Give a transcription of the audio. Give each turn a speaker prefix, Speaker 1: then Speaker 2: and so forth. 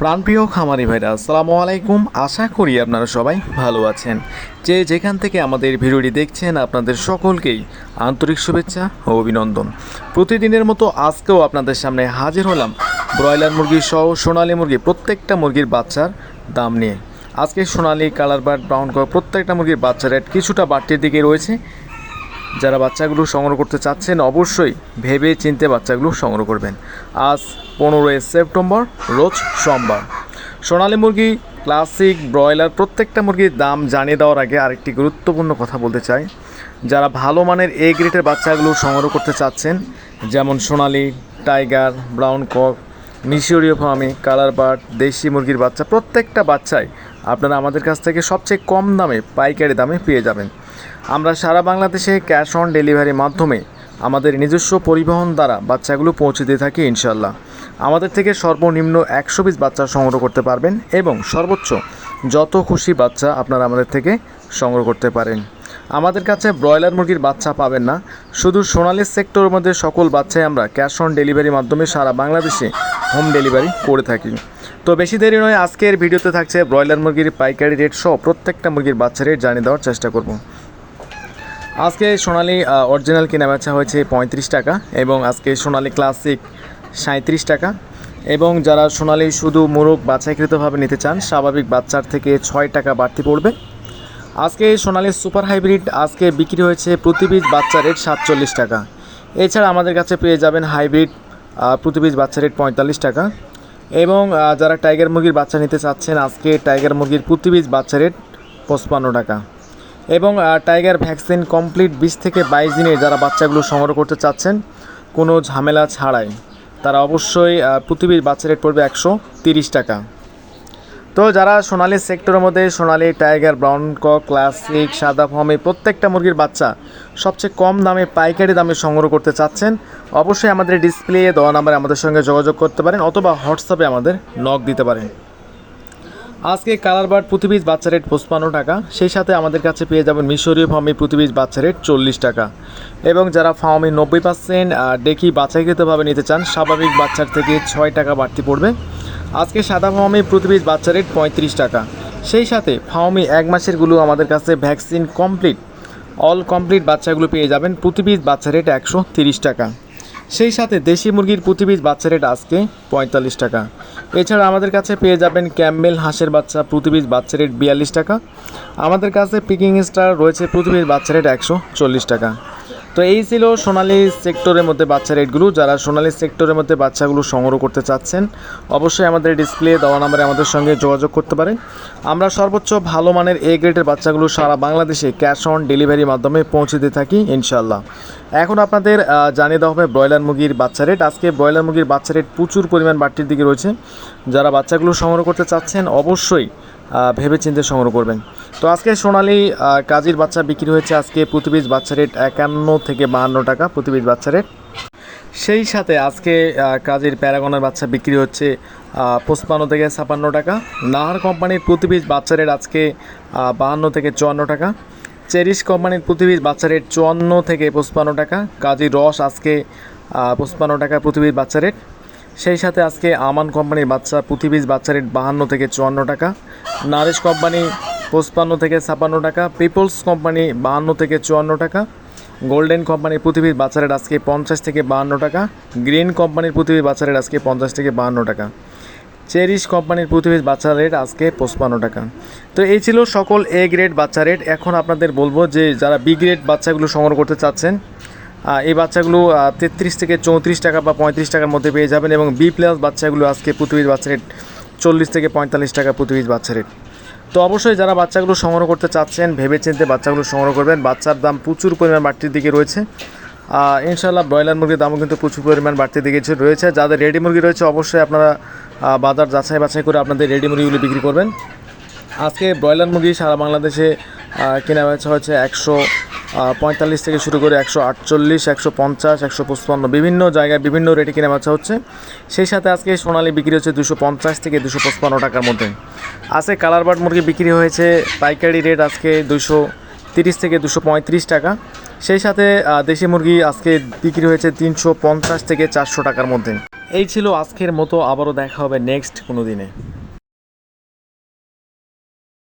Speaker 1: প্রাণপ্রিয় খামারি ভাইরা, আসসালামু আলাইকুম। আশা করি আপনারা সবাই ভালো আছেন। যে যেখান থেকে আমাদের ভিডিওটি দেখছেন, আপনাদের সকলকেই আন্তরিক শুভেচ্ছা ও অভিনন্দন। প্রতিদিনের মতো আজকেও আপনাদের সামনে হাজির হলাম ব্রয়লার মুরগি সহ সোনালী মুরগি, প্রত্যেকটা মুরগির বাচ্চার দাম নিয়ে। আজকে সোনালি কালার বার্ড ব্রাউন কর প্রত্যেকটা মুরগির বাচ্চা রেট কিছুটা বাড়তির দিকে রয়েছে। যারা বাচ্চাগুলো সংগ্রহ করতে চাচ্ছেন, অবশ্যই ভেবে চিনতে বাচ্চাগুলো সংগ্রহ করবেন। আজ পনেরোই সেপ্টেম্বর, রোজ সোমবার। সোনালী মুরগি, ক্লাসিক, ব্রয়লার প্রত্যেকটা মুরগির দাম জানিয়ে দেওয়ার আগে আরেকটি গুরুত্বপূর্ণ কথা বলতে চাই। যারা ভালো মানের এ গ্রেডের বাচ্চাগুলো সংগ্রহ করতে চাচ্ছেন, যেমন সোনালি, টাইগার, ব্রাউন কক মিশরীয় ফার্মি কালার বার্ড দেশি মুরগির বাচ্চা, প্রত্যেকটা বাচ্চাই আপনারা আমাদের কাছ থেকে সবচেয়ে কম দামে, পাইকারি দামে পেয়ে যাবেন। আমরা সারা বাংলাদেশে ক্যাশ অন ডেলিভারির মাধ্যমে আমাদের নিজস্ব পরিবহন দ্বারা বাচ্চাগুলো পৌঁছে দিয়ে থাকি ইনশাল্লাহ আমাদের থেকে সর্বনিম্ন একশো পিস বাচ্চা সংগ্রহ করতে পারবেন এবং সর্বোচ্চ যত খুশি বাচ্চা আপনারা আমাদের থেকে সংগ্রহ করতে পারেন। আমাদের কাছে ব্রয়লার মুরগির বাচ্চা পাবেন না। শুধু সোনালী সেক্টরের মধ্যে সকল বাচ্চাই আমরা ক্যাশ অন ডেলিভারির মাধ্যমে সারা বাংলাদেশে হোম ডেলিভারি করে থাকি। তো বেশি দেরি নয়, আজকের ভিডিওতে থাকছে ব্রয়লার মুরগির পাইকারি রেট সহ প্রত্যেকটা মুরগির বাচ্চা রেট জানিয়ে দেওয়ার চেষ্টা করব। আজকে সোনালি অরিজিনাল কেনা বেচা হয়েছে পঁয়ত্রিশ টাকা এবং আজকে সোনালি ক্লাসিক সাঁত্রিশ টাকা এবং যারা সোনালি শুধু মোরগ বাছাইকৃতভাবে নিতে চান, স্বাভাবিক বাচ্চার থেকে ছয় টাকা বাড়তি পড়বে। আজকে সোনালি সুপার হাইব্রিড, আজকে বিক্রি হয়েছে প্রতি বাচ্চা রেট সাতচল্লিশ টাকা। এছাড়া আমাদের কাছে পেয়ে যাবেন হাইব্রিড প্রতি পিস বাচ্চা রেট পঁয়তাল্লিশ টাকা। এবং যারা টাইগার মুরগির বাচ্চা নিতে চাচ্ছেন, আজকে টাইগার মুরগির প্রতি পিস বাচ্চা রেট পঁচপান্ন টাকা। এবং টাইগার ভ্যাকসিন কমপ্লিট বিশ থেকে বাইশ দিনে যারা বাচ্চাগুলো সংগ্রহ করতে চাচ্ছেন, কোনো ঝামেলা ছাড়াই তারা অবশ্যই প্রতি পিস বাচ্চা রেট পড়বে একশো তিরিশ টাকা। তো যারা সোনালী সেক্টরের মধ্যে Sonali tiger brown cock classic সাদা ফর্মে প্রত্যেকটা মুরগির বাচ্চা সবচেয়ে কম দামে পাইকারি দামে সংগ্রহ করতে চাচ্ছেন, অবশ্যই আমাদের ডিসপ্লে দেওয়া নাম্বারে আমাদের সঙ্গে যোগাযোগ করতে পারেন অথবা হোয়াটসঅ্যাপে আমাদের নক দিতে পারেন। আজকে কালার বার্ড প্রতি পিস বাচ্চা রেট পঁচপান্ন টাকা, সেই সাথে আমাদের কাছে পেয়ে যাবেন মিশরীয় ফার্মি প্রতি বাচ্চা রেট চল্লিশ টাকা। এবং যারা ফার্মে নব্বই পার্সেন্ট ডেকি বাছাইকৃতভাবে নিতে চান, স্বাভাবিক বাচ্চার থেকে ছয় টাকা বাড়তি পড়বে। আজকে সাদা ফার্মে প্রতি পিস বাচ্চা রেট পঁয়ত্রিশ টাকা। সেই সাথে ফার্মে এক মাসেরগুলো আমাদের কাছে ভ্যাকসিন কমপ্লিট। অল কমপ্লিট বাচ্চাগুলো পেয়ে যাবেন প্রতি পিস বাচ্চা রেট একশো তিরিশ টাকা। সেই সাথে দেশি মুরগির প্রতি পিস বাচ্চা রেট আজকে পঁয়তাল্লিশ টাকা। এছাড়া আমাদের কাছে পেয়ে যাবেন ক্যাম্বেল হাঁসের বাচ্চা প্রতি পিস বাচ্চা রেট বিয়াল্লিশ টাকা। আমাদের কাছে পিকিং স্টার রয়েছে প্রতি পিস বাচ্চা রেট একশো চল্লিশ টাকা। তো এই ছিল সোনালি সেক্টরের মধ্যে বাচ্চা রেটগুলো যারা সোনালি সেক্টরের মধ্যে বাচ্চাগুলো সংগ্রহ করতে চাচ্ছেন, অবশ্যই আমাদের ডিসপ্লে দেওয়া নাম্বারে আমাদের সঙ্গে যোগাযোগ করতে পারেন। আমরা সর্বোচ্চ ভালো মানের এ গ্রেডের বাচ্চাগুলো সারা বাংলাদেশে ক্যাশ অন ডেলিভারির মাধ্যমে পৌঁছে দিয়ে থাকি ইনশাল্লাহ এখন আপনাদের জানিয়ে দেওয়া হবে ব্রয়লার মুরগির বাচ্চা রেট আজকে ব্রয়লার মুরগির বাচ্চা রেট প্রচুর পরিমাণ বাড়তির দিকে রয়েছে। যারা বাচ্চাগুলো সংগ্রহ করতে চাচ্ছেন, অবশ্যই আহ, ভেবে চিন্তে সংগ্রহ করবেন। তো আজকে সোনালি কাজীর বাচ্চা বিক্রি হয়েছে আজকে প্রতি বাচ্চা রেট একান্ন থেকে বাহান্ন টাকা প্রতি বাচ্চা রেট। সেই সাথে আজকে কাজের প্যারাগনের বাচ্চা বিক্রি হচ্ছে পঁচপান্ন থেকে ছাপান্ন টাকা। নাহার কোম্পানির প্রতি বাচ্চা রেট আজকে বাহান্ন থেকে চুয়ান্ন টাকা। চেরিশ কোম্পানির প্রতি বাচ্চা রেট চুয়ান্ন থেকে পঁচপান্ন টাকা। কাজী রস আজকে পঁচপান্ন টাকা প্রতি বাচ্চা রেট। সেই সাথে আজকে আমান কোম্পানির বাচ্চা পিস বাচ্চা রেট বাহান্ন থেকে চুয়ান্ন টাকা, নারিশ কোম্পানি পঁচপান্ন থেকে ছাপান্ন টাকা, পিপলস কোম্পানি বাহান্ন থেকে চুয়ান্ন টাকা, গোল্ডেন কোম্পানির পৃথিবীর বাচ্চা রেট আজকে পঞ্চাশ থেকে বাহান্ন টাকা, গ্রিন কোম্পানির পৃথিবীর বাচ্চা রেট আজকে পঞ্চাশ থেকে বাহান্ন টাকা, চেরিশ কোম্পানির পৃথিবীর বাচ্চা রেট আজকে পঁচপান্ন টাকা। তো এই ছিল সকল এ গ্রেড বাচ্চা রেট। এখন আপনাদের বলব যে, যারা বি গ্রেড বাচ্চাগুলো সংগ্রহ করতে চাচ্ছেন এই বাচ্চাগুলো তেত্রিশ থেকে চৌত্রিশ টাকা বা পঁয়ত্রিশ টাকার মধ্যে পেয়ে যাবেন এবং বি প্লাস বাচ্চাগুলো আজকে পৃথিবীর বাচ্চা রেট চল্লিশ থেকে পঁয়তাল্লিশ টাকা পৃথিবীর বাচ্চা রেট তো অবশ্যই যারা বাচ্চাগুলো সংগ্রহ করতে চাচ্ছেন, ভেবেচিন্তে বাচ্চাগুলো সংগ্রহ করবেন, বাচ্চার দাম প্রচুর পরিমাণ বাড়তির দিকে রয়েছে। ইনশাল্লাহ ব্রয়লার মুরগির দামও কিন্তু প্রচুর পরিমাণ বাড়তির দিকে রয়েছে। যাদের রেডি মুরগি রয়েছে, অবশ্যই আপনারা বাজার যাচাই বাছাই করে আপনাদের রেডি মুরগিগুলো বিক্রি করবেন। আজকে ব্রয়লার মুরগি সারা বাংলাদেশে কেনা বেচা হচ্ছে একশো পঁয়তাল্লিশ থেকে শুরু করে একশো আটচল্লিশ, একশো পঞ্চাশ, একশো পঁচপান্ন, বিভিন্ন জায়গায় বিভিন্ন রেটে কেনা বেচা হচ্ছে। সেই সাথে আজকে সোনালি বিক্রি হচ্ছে দুশো পঞ্চাশ থেকে দুশো পঁচপান্ন টাকার মধ্যে। আজকে কালার বার্ড মুরগি বিক্রি হয়েছে, পাইকারি রেট আজকে দুশো তিরিশ থেকে দুশো পঁয়ত্রিশ টাকা। সেই সাথে দেশি মুরগি আজকে বিক্রি হয়েছে তিনশো পঞ্চাশ থেকে চারশো টাকার মধ্যে। এই ছিল আজকের মতো, আবারও দেখা হবে নেক্সট কোনো দিনে।